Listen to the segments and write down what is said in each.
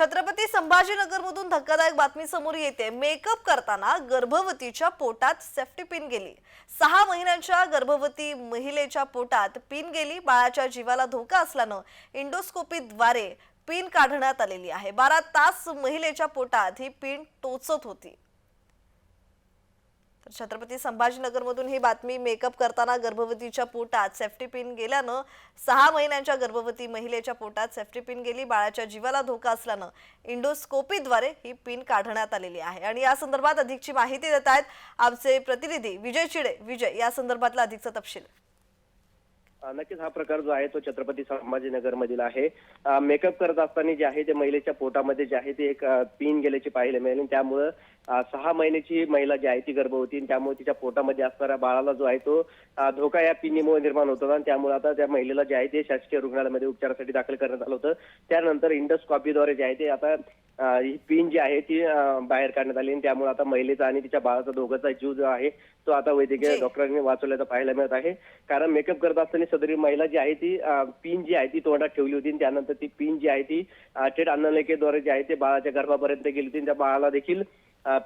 छत्रपती संभाजीनगरमधून धक्कादायक बातमी समोर येते. मेकअप करताना गर्भवतीच्या पोटात सेफ्टी पिन गेली. सहा महिन्यांच्या गर्भवती महिलेच्या पोटात पिन गेली. बाळाच्या जीवाला धोका असल्यानं इंडोस्कोपीद्वारे पिन काढण्यात आलेली आहे. बारा तास महिलेच्या पोटात ही पिन टोचत होती. छत्रपती संभाजीनगरमधून ही बातमी मेकअप करताना गर्भवतीच्या पोटात सेफ्टी पिन गेल्यानं सहा महिन्यांच्या गर्भवती महिलेच्या पोटात सेफ्टी पिन गेली बाळाच्या जीवाला धोका असल्यानं इंडोस्कोपीद्वारे ही पिन काढण्यात आलेली आहे. आणि या संदर्भात अधिकची माहिती देत आहेत आमचे प्रतिनिधी विजय चिडे. विजय या संदर्भातला अधिकचा तपशील. नक्कीच हा प्रकार जो आहे तो छत्रपती संभाजीनगर मधील आहे मेकअप करत असताना जे आहे ते महिलेच्या पोटामध्ये जे आहे ते एक पिन गेल्याची पाहायला मिळाली. त्यामुळं सहा महिन्याची महिला जी आहे ती गर्भवती त्यामुळे तिच्या पोटामध्ये असणाऱ्या बाळाला जो आहे तो धोका या पिनीमुळे निर्माण होतो. आणि त्यामुळे आता त्या महिलेला जे आहे ते शासकीय रुग्णालयामध्ये उपचारासाठी दाखल करण्यात आलं होतं. त्यानंतर इंडोस्कॉपीद्वारे जे आहे ते आता ही पिन जी आहे ती बाहेर काढण्यात आली आणि त्यामुळे आता महिलेचा आणि तिच्या बाळाचा दोघांचा जीव जो आहे तो आता वैद्यकीय. डॉक्टरांनी वाचवल्याचं पाहायला मिळत आहे. कारण मेकअप करत असताना सदरी महिला जी आहे ती पिन जी आहे ती तोंडात ठेवली होती त्यानंतर ती पिन जी आहे ती थेट अन्नलिकेद्वारे जी आहे ते बाळाच्या गर्भापर्यंत गेली होती त्या बाळाला देखील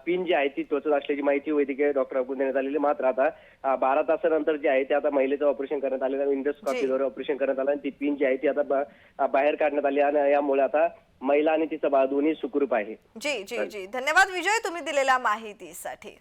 पिन जी आहे ती टोचत असल्याची माहिती वैद्यकीय डॉक्टरांकडून देण्यात आलेली. मात्र आता बारा तासानंतर जे आहे ते आता महिलेचं ऑपरेशन करण्यात आलेलं इंडोस्कॉपीद्वारे ऑपरेशन करण्यात आलं आणि ती पिन जी आहे ती आता बाहेर काढण्यात आली आणि यामुळे आता महिला आणि तिचं बाळ दोन्ही सुखरूप आहे. जी जी जी. धन्यवाद विजय तुम्ही दिलेल्या माहितीसाठी.